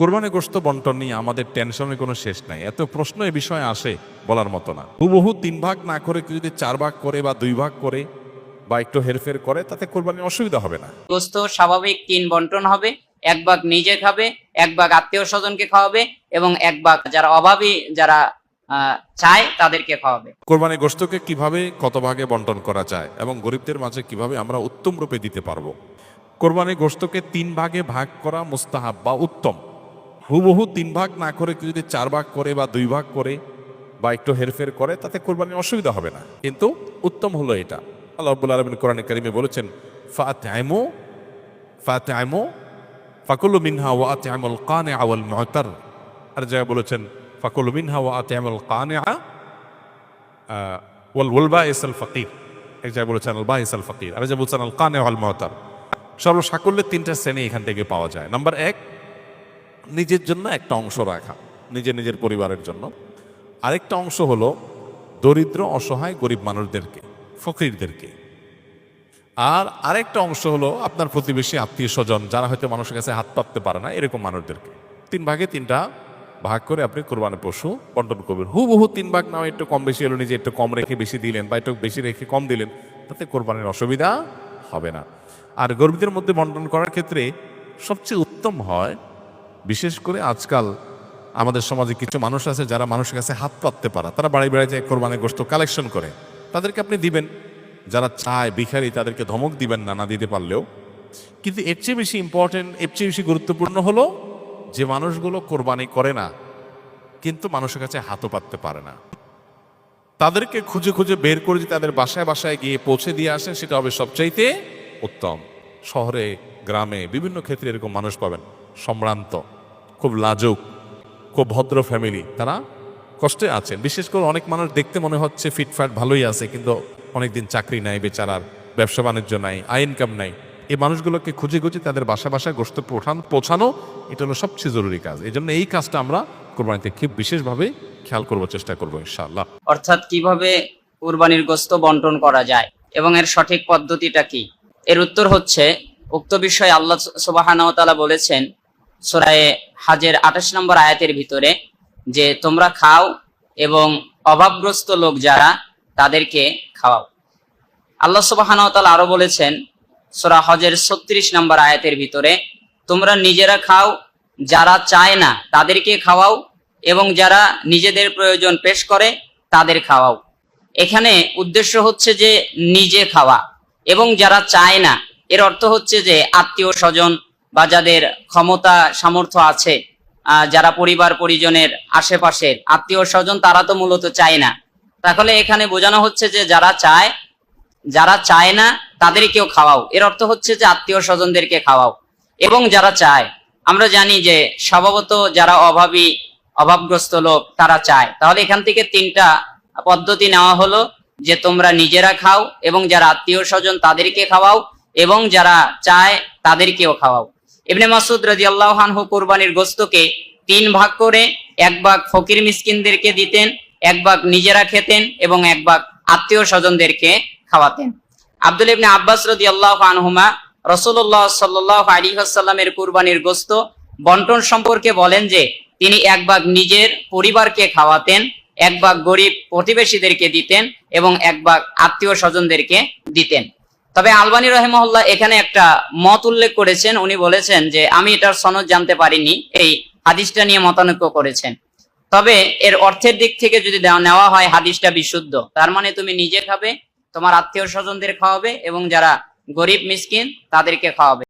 কোরবানি গোস্ত বন্টন নিয়ে আমাদের টেনশনের কোনো শেষ নাই। এত প্রশ্ন এ বিষয়ে আসে বলার মতো না। হুবহু তিন ভাগ না করে যদি চার ভাগ করে বা দুই ভাগ করে বা একটু হেরফের করে তাতে কোরবানির অসুবিধা হবে না। গোস্ত স্বাভাবিক তিন বন্টন হবে এক ভাগ নিজে খাবে এক ভাগ আত্মীয় স্বজনকে খাওয়াবে এবং এক ভাগ যারা অভাবী যারা চায় তাদেরকে খাওয়াবে। কোরবানি গোস্তকে কীভাবে কত ভাগে বন্টন করা যায় এবং গরিবদের মাঝে কীভাবে আমরা উত্তম রূপে দিতে পারব? কোরবানি গোস্তকে তিন ভাগে ভাগ করা মুস্তাহাব বা উত্তম। হুবহু তিন ভাগ না করে কেউ যদি চার ভাগ করে বা দুই ভাগ করে বা একটু হেরফের করে, তাতে কোরবানির অসুবিধা হবে না। কিন্তু উত্তম হলো এটা। আল্লাহ আলমিন কোরআন কারিমে বলেছেন ফাত আইমো ফাত আইমো ফাকুলু মিনহা ওয়া আতিআমুল কানে আওয়াল মুতার। আর জায়গায় বলেছেন, ফাকুলু মিনহা ওয়া আতিআমুল কানে ওয়াল ওয়ালবা ইসাল ফকির। এক জায়গায় বলেছেন আল বা ইসাল ফকির। আর যে বলছেন, আল কানে আল মহতার সর্বসাকল্যের তিনটা শ্রেণি এখান থেকে পাওয়া যায়। নাম্বার এক নিজের জন্য একটা অংশ রাখা, নিজের নিজের পরিবারের জন্য। আরেকটা অংশ হলো দরিদ্র, অসহায়, গরিব মানুষদেরকে, ফকিরদেরকে। আর আরেকটা অংশ হলো আপনার প্রতিবেশী, আত্মীয় স্বজন, যারা হয়তো মানুষের কাছে হাত পাততে পারে না, এরকম মানুষদেরকে। তিন ভাগে তিনটা ভাগ করে আপনি কোরবানি পশু, বন্টন করবেন। হুবহু তিন ভাগ নাও একটু কম বেশি হলো, নিজে একটু কম রেখে বেশি দিলেন বা একটু বেশি রেখে কম দিলেন, তাতে কোরবানির অসুবিধা হবে না। আর গরিবদের মধ্যে বন্টন করার ক্ষেত্রে সবচেয়ে উত্তম হয় বিশেষ করে আজকাল আমাদের সমাজে কিছু মানুষ আছে যারা মানুষের কাছে হাত পাততে পারে। তারা বাড়ি যায়, কোরবানি গোস্ত কালেকশন করে। তাদেরকে আপনি দিবেন। যারা চায়, ভিখারি, তাদেরকে ধমক দিবেন না না দিতে পারলেও। কিন্তু এর চেয়ে বেশি ইম্পর্টেন্ট এর চেয়ে বেশি গুরুত্বপূর্ণ হলো যে মানুষগুলো কোরবানি করে না, কিন্তু মানুষের কাছে হাতও পাততে পারে না। তাদেরকে খুঁজে খুঁজে বের করে যদি তাদের বাসায় বাসায় গিয়ে পৌঁছে দিয়ে আসেন, সেটা হবে সবচাইতে উত্তম। শহরে, গ্রামে বিভিন্ন ক্ষেত্রে এরকম মানুষ পাবেন। সম্ভ্রান্ত। খুব লাজুক, খুব ভদ্র ফ্যামিলি তারা কষ্টে আছেন। বিশেষ করে অনেক মানুষ দেখতে মনে হচ্ছে ফিটফাট ভালোই আছে, কিন্তু অনেকদিন চাকরি নাই, বেচারার, ব্যবসা বাণিজ্য নাই, আয় ইনকাম নাই। এই মানুষগুলোকে খুঁজে খুঁজে তাদের বাসা বাসায় গোস্ত পৌঁছানো পৌঁছানো, এটা হলো সবচেয়ে জরুরি কাজ। এই জন্য এই কাজটা আমরা কোরবানিতে খুব বিশেষভাবে খেয়াল করব চেষ্টা করব, ইনশাআল্লাহ। অর্থাৎ কীভাবে কোরবানির গোস্ত বন্টন করা যায় এবং এর সঠিক পদ্ধতিটা কি? এর উত্তর হচ্ছে, উক্ত বিষয়ে আল্লাহ সুবাহানাও বলেছেন সূরায়ে হাজের আঠাশ নম্বর আয়াতের ভিতরে যে তোমরা খাও এবং অভাবগ্রস্ত লোক যারা, তাদেরকে খাওয়াও। আল্লাহ সুবাহানাও তাআলা আরও বলেছেন সোরা হজের ছত্রিশ নম্বর আয়াতের ভিতরে, তোমরা নিজেরা খাও, যারা চায় না তাদেরকে খাওয়াও এবং যারা নিজেদের প্রয়োজন পেশ করে তাদের খাওয়াও। এখানে উদ্দেশ্য হচ্ছে যে নিজে খাওয়া এবং যারা চায় না, এর অর্থ হচ্ছে যে আত্মীয় স্বজন বা যাদের ক্ষমতা, সামর্থ্য আছে। যারা পরিবার, পরিজনের আশেপাশের আত্মীয় স্বজন, তারা তো মূলত চায় না। তাহলে এখানে বোঝানো হচ্ছে যে যারা চায় যারা চায় না, তাদেরকেও খাওয়াও। এর অর্থ হচ্ছে যে আত্মীয় স্বজনদেরকে খাওয়াও। এবং যারা চায়, আমরা জানি যে স্বভাবত যারা অভাবী, অভাবগ্রস্ত লোক, তারা চায়। তাহলে এখান থেকে তিনটা পদ্ধতি নেওয়া হলো, যে তোমরা নিজেরা খাও এবং যারা আত্মীয় স্বজন, তাদেরকে খাওয়াও এবং যারা চায়, তাদেরকেও খাওয়াও। ইবনে মাসুদ রাজি আল্লাহানহু কোরবানির গোস্তকে তিন ভাগ করে এক ভাগ ফকির মিসকিনদেরকে দিতেন, এক ভাগ নিজেরা খেতেন এবং এক ভাগ আত্মীয় স্বজনদেরকে খাওয়াতেন। আব্দুল ইবনে আব্বাস রদি আল্লাহ আনহুমা রসুল্লাহ সাল্লাহ আলী আসাল্লামের কুরবানির গোস্ত বন্টন সম্পর্কে বলেন যে, তিনি এক ভাগ নিজের পরিবারকে খাওয়াতেন, এক ভাগ গরিব প্রতিবেশীদেরকে দিতেন এবং এক ভাগ আত্মীয় স্বজনদেরকে দিতেন। তবে আলবানী রহেমহল্লা এখানে একটা মত উল্লেখ করেছেন। উনি বলেছেন যে, আমি এটার সনদ জানতে পারিনি, এই হাদিসটা নিয়ে মতানৈক্য করেছেন। তবে এর অর্থের দিক থেকে যদি নেওয়া হয়, হাদিসটা বিশুদ্ধ। তার মানে তুমি নিজে খাবে, তোমার আত্মীয় স্বজনদের খাওয়াবে এবং যারা গরিব, মিসকিন, তাদেরকে খাওয়াবে।